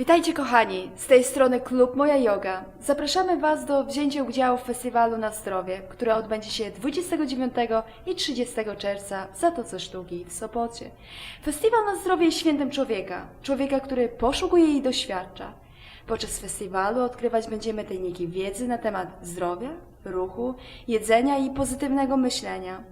Witajcie kochani, z tej strony Klub Moja Yoga. Zapraszamy Was do wzięcia udziału w festiwalu na zdrowie, które odbędzie się 29 i 30 czerwca w Zatoce Sztuki w Sopocie. Festiwal na zdrowie jest świętem człowieka, człowieka, który poszukuje i doświadcza. Podczas festiwalu odkrywać będziemy tajniki wiedzy na temat zdrowia, ruchu, jedzenia i pozytywnego myślenia.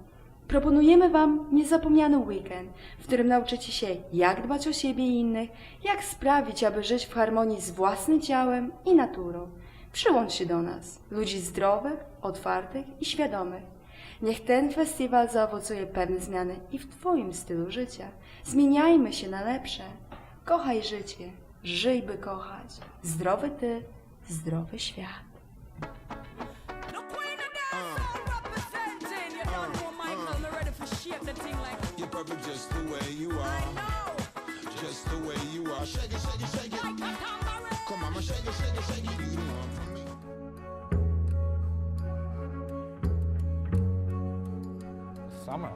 Proponujemy Wam niezapomniany weekend, w którym nauczycie się, jak dbać o siebie i innych, jak sprawić, aby żyć w harmonii z własnym ciałem i naturą. Przyłącz się do nas, ludzi zdrowych, otwartych i świadomych. Niech ten festiwal zaowocuje pewne zmiany i w Twoim stylu życia. Zmieniajmy się na lepsze. Kochaj życie, żyj by kochać. Zdrowy Ty, zdrowy świat. the thing like. You're perfect just the way you are. I know. Just the way you are. Shake it, shake it, shake it. Like a tambourine. Come on, shake it, shake it, shake it. You the one for me. Summer.